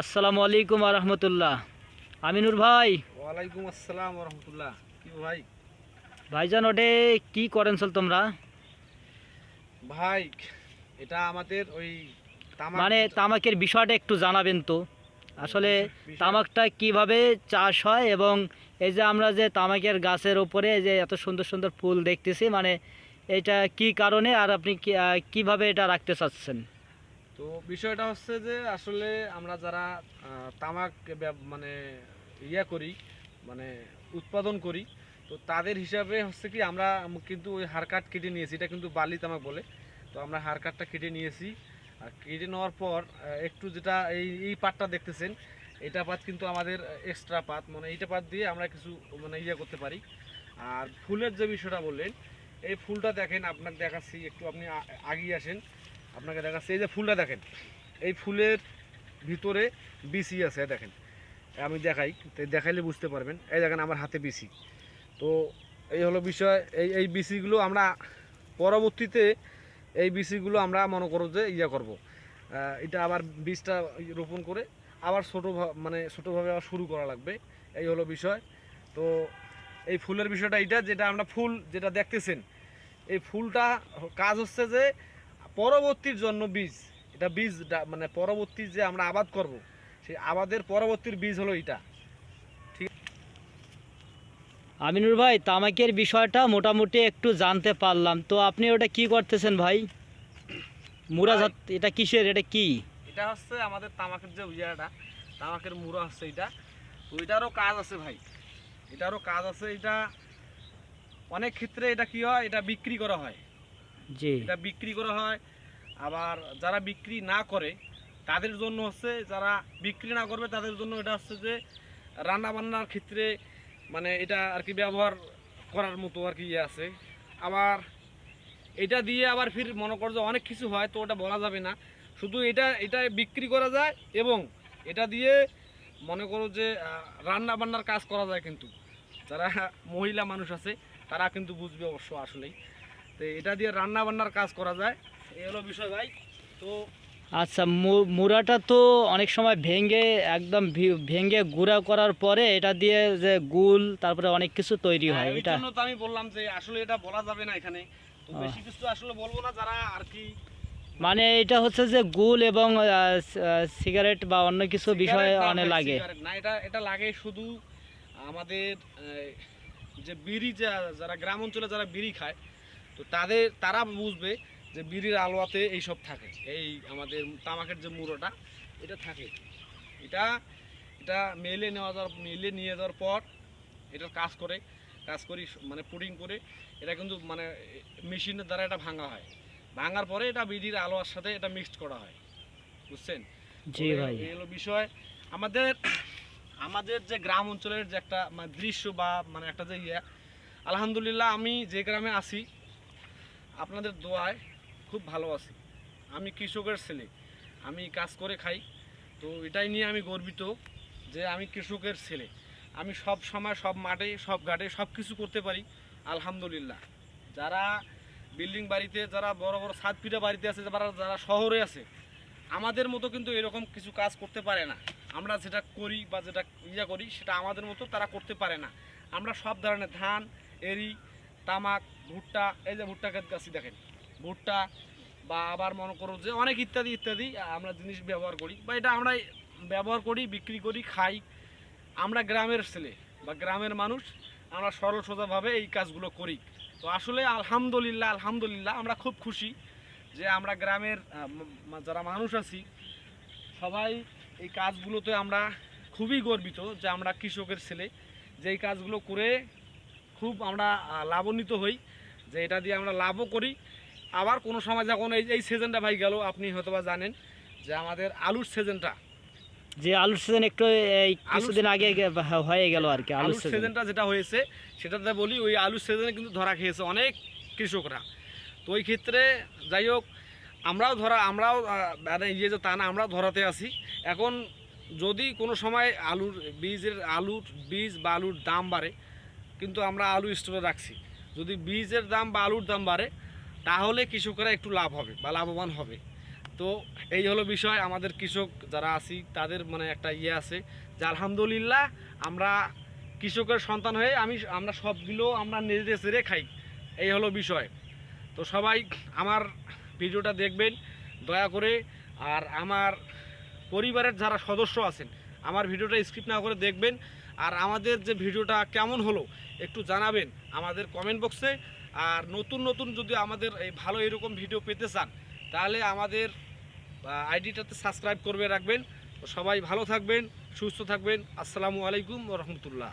আসসালামু আলাইকুম রহমতুল্লাহ। আমিনুর ভাই। ওয়ালাইকুম আসসালাম রহমতুল্লাহ। কি ভাই? ভাইজান ওটে কি করেন চল তোমরা? ভাই এটা আমাদের ওই মানে তামাকের বিষয়টা একটু জানাবেন তো। আসলে তামাকটা কীভাবে চাষ হয় এবং এই যে আমরা যে তামাকের গাছের উপরে যে এত সুন্দর সুন্দর ফুল দেখতেছি মানে এটা কি কারণে আর আপনি কীভাবে এটা রাখতে চাচ্ছেন? তো বিষয়টা হচ্ছে যে আসলে আমরা যারা তামাক মানে ইয়া করি মানে উৎপাদন করি, তো তাদের হিসাবে হচ্ছে কি আমরা কিন্তু ওই হার কাট কেটে নিয়েছি। এটা কিন্তু বালি তামাক বলে। তো আমরা হার কাটটা কেটে নিয়েছি। আর কেটে নেওয়ার পর একটু যেটা এই এই পাটটা দেখতেছেন, এটা পাত কিন্তু আমাদের এক্সট্রা পাত মানে এইটা পাত দিয়ে আমরা কিছু মানে ইয়ে করতে পারি। আর ফুলের যে বিষয়টা বললেন, এই ফুলটা দেখেন, আপনার দেখাচ্ছি, একটু আপনি আগিয়ে আসেন। আপনাকে দেখাচ্ছি, এই যে ফুলটা দেখেন, এই ফুলের ভিতরে বিসি আছে দেখেন। আমি দেখাই, তো দেখাইলে বুঝতে পারবেন। এই দেখেন আমার হাতে বিসি তো এই হলো বিষয়, এই এই বিসিগুলো আমরা পরবর্তীতে এই বিসিগুলো আমরা মনে করো যে ইয়ে করব। এটা আবার বীজটা রোপণ করে আবার ছোটো মানে ছোটোভাবে আবার শুরু করা লাগবে। এই হলো বিষয়। তো এই ফুলের বিষয়টা এইটা, যেটা আমরা ফুল যেটা দেখতেছেন, এই ফুলটা কাজ হচ্ছে যে পরবর্তীর জন্য বীজ এটা বীজ মানে পরবর্তী যে আমরা আবাদ করব সেই আবাদের পরবর্তীর বীজ হলো এটা। আমিনুর ভাই তামাকের বিষয়টা মোটামুটি একটু জানতে পারলাম। তো আপনি ওটা কি করতেছেন ভাই? মুরা জাত এটা কিসের? এটা কি? এটা হচ্ছে আমাদের তামাকের যে ইয়েটা তামাকের মুড়া হচ্ছে এটা। তো এটারও কাজ আছে ভাই। এটারও কাজ আছে এটা অনেক ক্ষেত্রে এটা কি হয়? এটা বিক্রি করা হয়। এটা বিক্রি করা হয়। আবার যারা বিক্রি না করে, তাদের জন্য হচ্ছে যারা বিক্রি না করবে, তাদের জন্য এটা হচ্ছে যে রান্না বান্নার ক্ষেত্রে মানে এটা আর কি ব্যবহার করার মতো আর কি ইয়ে আছে। আবার এটা দিয়ে আবার ফির মনে কর যে অনেক কিছু হয়, তো ওটা বলা যাবে না। শুধু এটা এটা বিক্রি করা যায় এবং এটা দিয়ে মনে করো যে রান্না বান্নার কাজ করা যায় কিন্তু। যারা মহিলা মানুষ আছে, তারা কিন্তু বুঝবে অবশ্য আসলেই। তো এটা দিয়ে রান্না বান্নার কাজ করা যায়। এই হলো বিষয় ভাই। তো আচ্ছা মুড়াটা তো অনেক সময় ভেঙে একদম ভেঙে গুঁড়া করার পরে এটা দিয়ে যে গুল তারপরে অনেক কিছু তৈরি হয় হ্যাঁ, এটা। তো আমি বললাম যে আসলে এটা বলা যাবে না এখানে। তো বেশি কিছু আসলে বলব না যারা আর কি মানে এটা হচ্ছে যে গুল এবং সিগারেট বা অন্য কিছু বিষয়ে অনেক লাগে। না এটা এটা লাগে শুধু আমাদের যে বিড়ি যা- যারা গ্রাম অঞ্চলে যারা বিড়ি খায় তো তাদের তারা বুঝবে যে বিড়ির আলোয়াতে এইসব থাকে। এই আমাদের তামাকের যে মুড়োটা এটা থাকে। এটা এটা মেলে নেওয়া যাওয়ার মেলে নিয়ে যাওয়ার পর এটার কাজ করে কাজ করি মানে পুডিং করে। এটা কিন্তু মানে মেশিনের দ্বারা এটা ভাঙা হয়। ভাঙার পরে এটা বিড়ির আলোয়ার সাথে এটা মিক্সড করা হয়। বুঝছেন? জি ভাই। এই হলো বিষয়। আমাদের আমাদের যে গ্রাম অঞ্চলের যে একটা মানে দৃশ্য বা মানে একটা যে ইয়ে আলহামদুলিল্লাহ আমি যে গ্রামে আছি আপনাদের দোয়ায় খুব ভালো আছি। আমি কৃষকের ছেলে। আমি কাজ করে খাই। তো এটাই নিয়ে আমি গর্বিত যে আমি কৃষকের ছেলে। আমি সব সময়, সব মাঠে, সব ঘাটে সব কিছু করতে পারি, আলহামদুলিল্লাহ। যারা বিল্ডিং বাড়িতে, যারা বড় বড় ছাদ পিঠা বাড়িতে আছে, যারা যারা শহরে আছে, আমাদের মতো কিন্তু এরকম কিছু কাজ করতে পারে না। আমরা যেটা করি বা যেটা ইয়া করি, সেটা আমাদের মতো তারা করতে পারে না। আমরা সব ধরনের ধান, এরি, তামাক ভুট্টা, এই যে ভুট্টা ক্ষেত গাছি দেখেন। ভুট্টা বা আবার মনে করো যে অনেক ইত্যাদি ইত্যাদি আমরা জিনিস ব্যবহার করি বা এটা আমরা ব্যবহার করি, বিক্রি করি, খাই। আমরা গ্রামের ছেলে বা গ্রামের মানুষ, আমরা সরল সোজাভাবে এই কাজগুলো করি। তো আসলে আলহামদুলিল্লাহ আলহামদুলিল্লাহ আমরা খুব খুশি যে আমরা গ্রামের যারা মানুষ আছি, সবাই এই কাজগুলোতে আমরা খুবই গর্বিত যে আমরা কৃষকের ছেলে যে এই কাজগুলো করে খুব আমরা লাভান্বিত হই। যে এটা দিয়ে আমরা লাভও করি। আবার কোনো সময় যখন এই এই সিজনটা ভাই গেল আপনি হয়তো বা জানেন যে আমাদের আলুর সিজনটা যে আলুর সিজন একটু এই কিছুদিন আগে হয়ে গেল আর কি আলুর আলুর সিজনটা যেটা হয়েছে সেটাতে বলি ওই আলুর সিজনে কিন্তু ধরা খেয়েছে অনেক কৃষকরা। তো ওই ক্ষেত্রে যাই হোক আমরাও ধরা আমরাও মানে ইয়ে যে তা না আমরাও ধরাতে আসি। এখন যদি কোনো সময় আলুর বীজের আলুর বীজ বা আলুর দাম বাড়ে কিন্তু আমরা আলু স্টোরে রাখছি। যদি বীজের দাম বা আলুর দাম বাড়ে, তাহলে কৃষকরা একটু লাভ হবে বা লাভবান হবে। তো এই হলো বিষয়। আমাদের কৃষক যারা আছি, তাদের মানে একটা ইয়ে আছে যে, আলহামদুলিল্লাহ, আমরা কৃষকের সন্তান হয়ে আমি আমরা সবগুলো আমরা নিজেদের ছেড়ে খাই। এই হলো বিষয়। তো সবাই আমার ভিডিওটা দেখবেন, দয়া করে। আর আমার পরিবারের যারা সদস্য আছেন, আমার ভিডিওটা স্কিপ না করে দেখবেন। আর আমাদের যে ভিডিওটা কেমন হলো একটু জানাবেন আমাদের কমেন্ট বক্সে আর নতুন নতুন যদি আমাদের এই ভালো এরকম ভিডিও পেতে চান, তাহলে আমাদের আইডিটাতে সাবস্ক্রাইব করবে রাখবেন। সবাই ভালো থাকবেন, সুস্থ থাকবেন। আসসালামু আলাইকুম রহমতুল্লাহ।